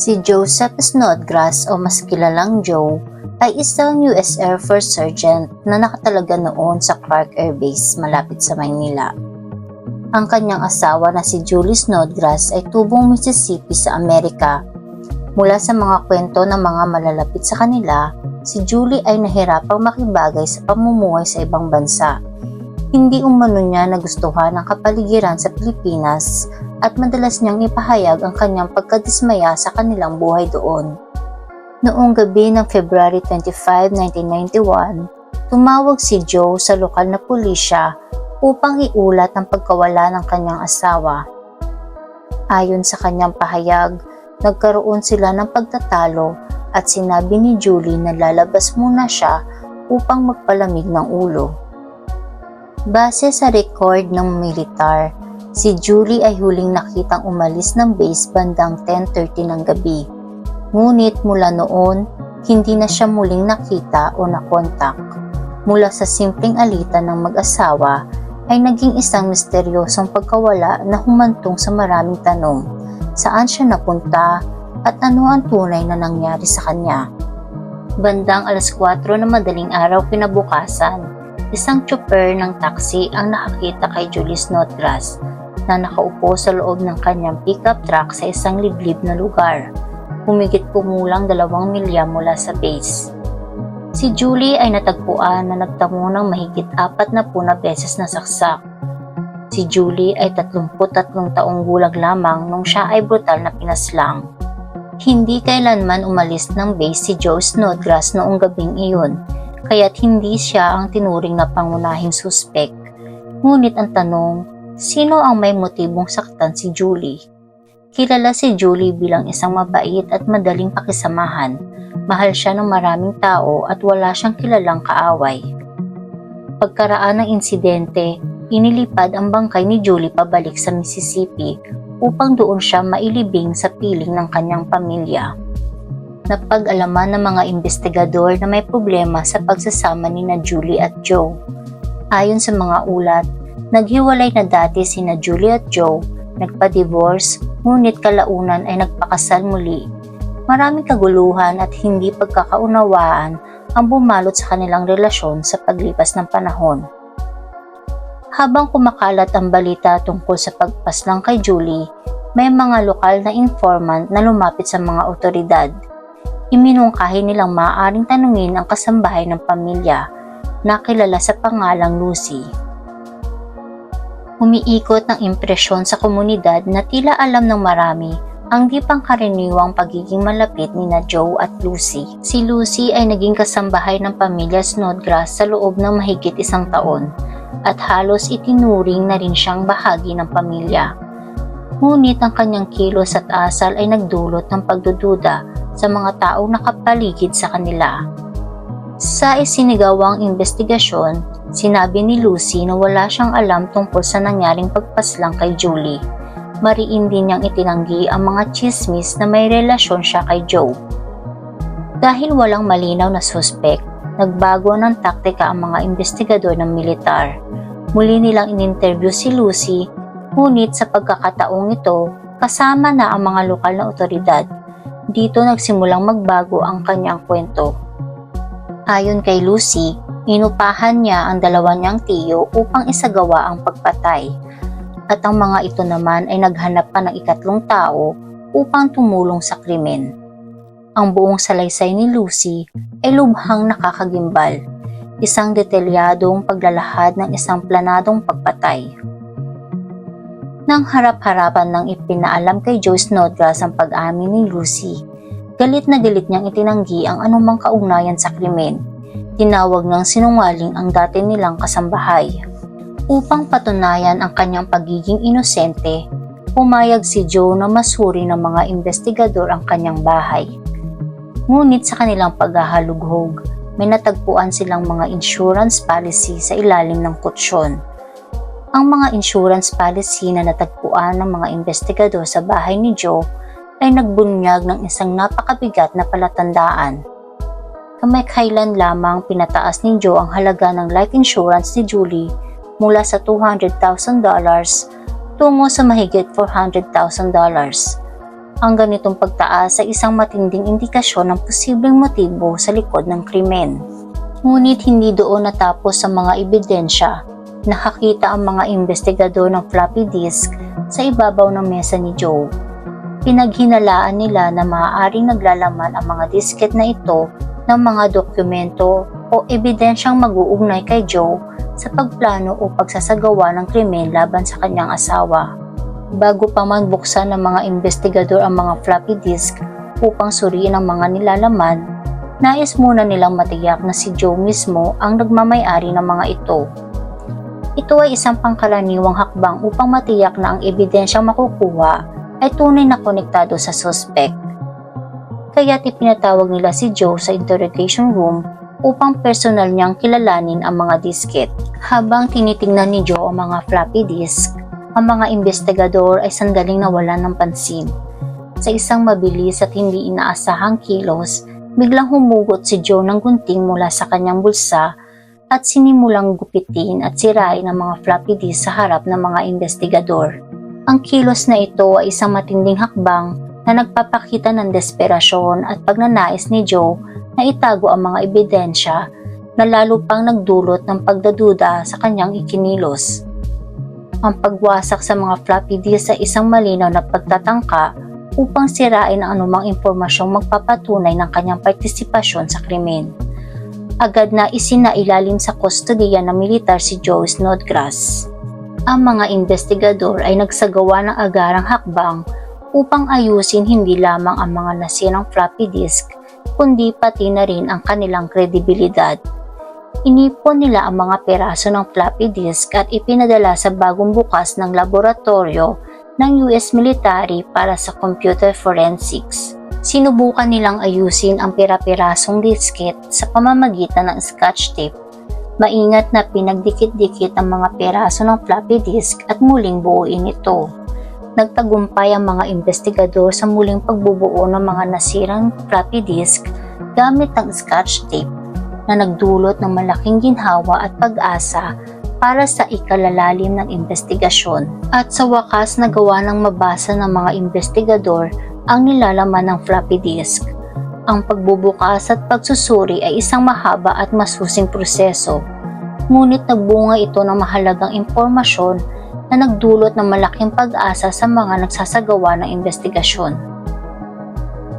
Si Joseph Snodgrass o mas kilalang Joe ay isang US Air Force Sergeant na nakatalaga noon sa Clark Air Base malapit sa Maynila. Ang kanyang asawa na si Julie Snodgrass ay tubong Mississippi sa Amerika. Mula sa mga kwento ng mga malalapit sa kanila, si Julie ay nahirapang makibagay sa pamumuhay sa ibang bansa. Hindi umano niya nagustuhan ang kapaligiran sa Pilipinas at madalas niyang ipahayag ang kanyang pagkadismaya sa kanilang buhay doon. Noong gabi ng February 25, 1991, tumawag si Joe sa lokal na pulisya upang iulat ang pagkawala ng kanyang asawa. Ayon sa kanyang pahayag, nagkaroon sila ng pagtatalo at sinabi ni Julie na lalabas muna siya upang magpalamig ng ulo. Base sa record ng militar, si Julie ay huling nakitang umalis ng base bandang 10.30 ng gabi. Ngunit mula noon, hindi na siya muling nakita o nakontak. Mula sa simpleng alitan ng mag-asawa, ay naging isang misteryosong pagkawala na humantong sa maraming tanong. Saan siya napunta at ano ang tunay na nangyari sa kanya? Bandang alas 4 na madaling araw kinabukasan, isang chopper ng taxi ang nakakita kay Julie Snodgrass na nakaupo sa loob ng kanyang pickup truck sa isang liblib na lugar. Humigit kumulang dalawang milya mula sa base. Si Julie ay natagpuan na nagtamo ng mahigit apat na puna beses na saksak. Si Julie ay 33 taong gulag lamang nung siya ay brutal na pinaslang. Hindi kailanman umalis ng base si Joe Snodgrass noong gabing iyon, kaya't hindi siya ang tinuring na pangunahing suspek. Ngunit ang tanong, sino ang may motibong saktan si Julie? Kilala si Julie bilang isang mabait at madaling pakisamahan. Mahal siya ng maraming tao at wala siyang kilalang kaaway. Pagkaraan ng insidente, inilipad ang bangkay ni Julie pabalik sa Mississippi upang doon siya mailibing sa piling ng kanyang pamilya. Napag-alaman ng mga investigador na may problema sa pagsasama ni na Julie at Joe. Ayon sa mga ulat, naghiwalay na dati si na Julie at Joe, nagpa-divorce, ngunit kalaunan ay nagpakasal muli. Maraming kaguluhan at hindi pagkakaunawaan ang bumalot sa kanilang relasyon sa paglipas ng panahon. Habang kumakalat ang balita tungkol sa pagpaslang kay Julie, may mga lokal na informant na lumapit sa mga otoridad. Iminungkahi nilang maaaring tanungin ang kasambahay ng pamilya na kilala sa pangalang Lucy. Umiikot ng impresyon sa komunidad na tila alam ng marami ang di pangkaraniwang pagiging malapit ni na Joe at Lucy. Si Lucy ay naging kasambahay ng pamilya Snodgrass sa loob ng mahigit isang taon at halos itinuring na rin siyang bahagi ng pamilya. Ngunit ang kanyang kilos at asal ay nagdulot ng pagdududa sa mga taong nakapaligid sa kanila. Sa isinigawang investigasyon, sinabi ni Lucy na wala siyang alam tungkol sa nangyaring pagpaslang kay Julie. Mariin din niyang itinanggi ang mga chismis na may relasyon siya kay Joe. Dahil walang malinaw na suspek, nagbago ng taktika ang mga investigador ng militar. Muli nilang in-interview si Lucy, ngunit sa pagkakataong ito, kasama na ang mga lokal na otoridad. Dito nagsimulang magbago ang kanyang kwento. Ayon kay Lucy, inupahan niya ang dalawa niyang tiyo upang isagawa ang pagpatay. At ang mga ito naman ay naghanap pa ng ikatlong tao upang tumulong sa krimen. Ang buong salaysay ni Lucy ay lubhang nakakagimbal, isang detalyadong paglalahad ng isang planadong pagpatay. Nang harap-harapan ng ipinaalam kay Joe Snodgrass ang pag-amin ni Lucy, galit na galit niyang itinanggi ang anumang kaugnayan sa krimen. Tinawag ng sinungaling ang dati nilang kasambahay. Upang patunayan ang kanyang pagiging inosente, pumayag si Joe na masuri ng mga investigador ang kanyang bahay. Ngunit sa kanilang paghahalughog, may natagpuan silang mga insurance policy sa ilalim ng kutsyon. Ang mga insurance policy na natagpuan ng mga investigador sa bahay ni Joe ay nagbunyag ng isang napakabigat na palatandaan. Kamakailan lamang pinataas ni Joe ang halaga ng life insurance ni Julie mula sa $200,000 tungo sa mahigit $400,000. Ang ganitong pagtaas ay isang matinding indikasyon ng posibleng motibo sa likod ng krimen. Ngunit hindi doon natapos sa mga ebidensya. Nakakita ang mga investigador ng floppy disk sa ibabaw ng mesa ni Joe. Pinaghinalaan nila na maaaring naglalaman ang mga disket na ito ng mga dokumento o ebidensyang mag-uugnay kay Joe sa pagplano o pagsasagawa ng krimen laban sa kanyang asawa. Bago pa man buksan ng mga investigador ang mga floppy disk upang suriin ang mga nilalaman, nais muna nilang matiyak na si Joe mismo ang nagmamayari ng mga ito. Ito ay isang pangkaraniwang hakbang upang matiyak na ang ebidensyang makukuha ay tunay na konektado sa suspect. Kaya ipinatawag nila si Joe sa interrogation room upang personal niyang kilalanin ang mga disket. Habang tinitingnan ni Joe ang mga floppy disk, ang mga investigador ay sandaling nawalan ng pansin. Sa isang mabilis at hindi inaasahang kilos, biglang humugot si Joe ng gunting mula sa kanyang bulsa at sinimulang gupitin at sirain ang mga floppy disk sa harap ng mga investigador. Ang kilos na ito ay isang matinding hakbang na nagpapakita ng desperasyon at pagnanais ni Joe na itago ang mga ebidensya na lalo pang nagdulot ng pagdaduda sa kanyang ikinilos. Ang pagwasak sa mga floppy disk sa isang malinaw na pagtatangka upang sirain ang anumang impormasyong magpapatunay ng kanyang partisipasyon sa krimen. Agad na isinailalim sa kustodiya ng militar si Joe Snodgrass. Ang mga investigador ay nagsagawa ng agarang hakbang upang ayusin hindi lamang ang mga nasirang floppy disk kundi pati na rin ang kanilang kredibilidad. Inipon nila ang mga peraso ng floppy disk at ipinadala sa bagong bukas ng laboratorio ng US military para sa computer forensics. Sinubukan nilang ayusin ang pira-pirasong disket sa pamamagitan ng scotch tape. Maingat na pinagdikit-dikit ang mga peraso ng floppy disk at muling buuin ito. Nagtagumpay ang mga investigador sa muling pagbubuo ng mga nasirang floppy disk gamit ang scotch tape na nagdulot ng malaking ginhawa at pag-asa para sa ikalalalim ng investigasyon. At sa wakas nagawa ng mabasa ng mga investigador ang nilalaman ng floppy disk. Ang pagbubukas at pagsusuri ay isang mahaba at masusing proseso. Ngunit nagbunga ito ng mahalagang impormasyon na nagdulot ng malaking pag-asa sa mga nagsasagawa ng investigasyon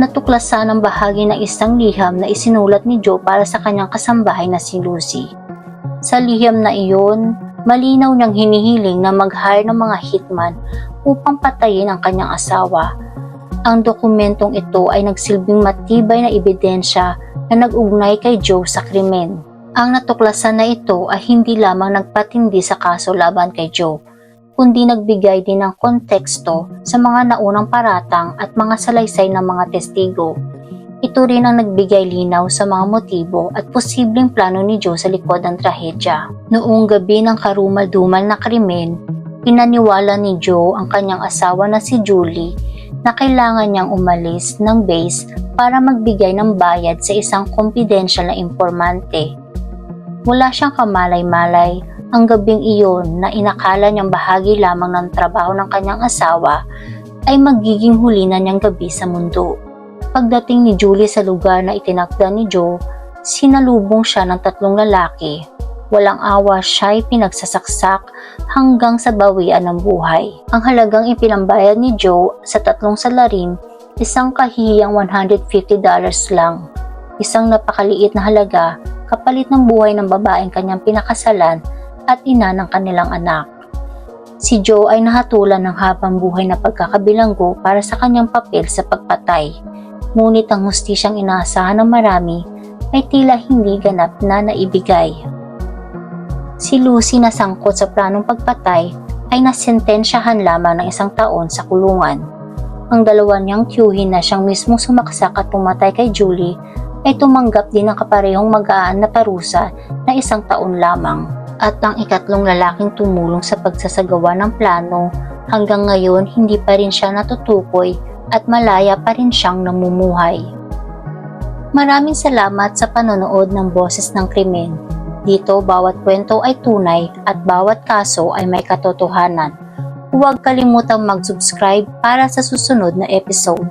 natuklasan ang bahagi ng isang liham na isinulat ni Joe para sa kanyang kasambahay na si Lucy. Sa liham na iyon, malinaw niyang hinihiling na mag-hire ng mga hitman upang patayin ang kanyang asawa. Ang dokumentong ito ay nagsilbing matibay na ebidensya na nag-ugnay kay Joe sa krimen. Ang natuklasan na ito ay hindi lamang nagpatindi sa kaso laban kay Joe, kundi nagbigay din ng konteksto sa mga naunang paratang at mga salaysay ng mga testigo. Ito rin ang nagbigay linaw sa mga motibo at posibleng plano ni Joe sa likod ng trahedya. Noong gabi ng karumal-dumal na krimen, pinaniwala ni Joe ang kanyang asawa na si Julie na kailangan niyang umalis ng base para magbigay ng bayad sa isang confidential na informante. Wala siyang kamalay-malay ang gabing iyon na inakala niyang bahagi lamang ng trabaho ng kanyang asawa ay magiging huli na niyang gabi sa mundo. Pagdating ni Julie sa lugar na itinakda ni Joe, sinalubong siya ng tatlong lalaki. Walang awa siya ay pinagsasaksak hanggang sa bawian ng buhay. Ang halagang ipinambayad ni Joe sa tatlong salarin, isang kahiyang $150 lang. Isang napakaliit na halaga kapalit ng buhay ng babaeng kanyang pinakasalan at ina ng kanilang anak. Si Joe ay nahatulan ng habang buhay na pagkakabilanggo para sa kanyang papel sa pagpatay. Ngunit ang hustisyang inaasahan ng marami ay tila hindi ganap na naibigay. Si Lucy na sangkot sa planong pagpatay ay nasentensyahan lamang ng isang taon sa kulungan. Ang dalawa niyang tiyuhin na siyang mismo sumaksak at pumatay kay Julie ay tumanggap din ng kaparehong magaan na parusa na isang taon lamang at ang ikatlong lalaking tumulong sa pagsasagawa ng plano hanggang ngayon hindi pa rin siya natutukoy at malaya pa rin siyang namumuhay. Maraming salamat sa panonood ng Boses ng Krimen. Dito bawat kwento ay tunay at bawat kaso ay may katotohanan. huwag kalimutang mag-subscribe para sa susunod na episode.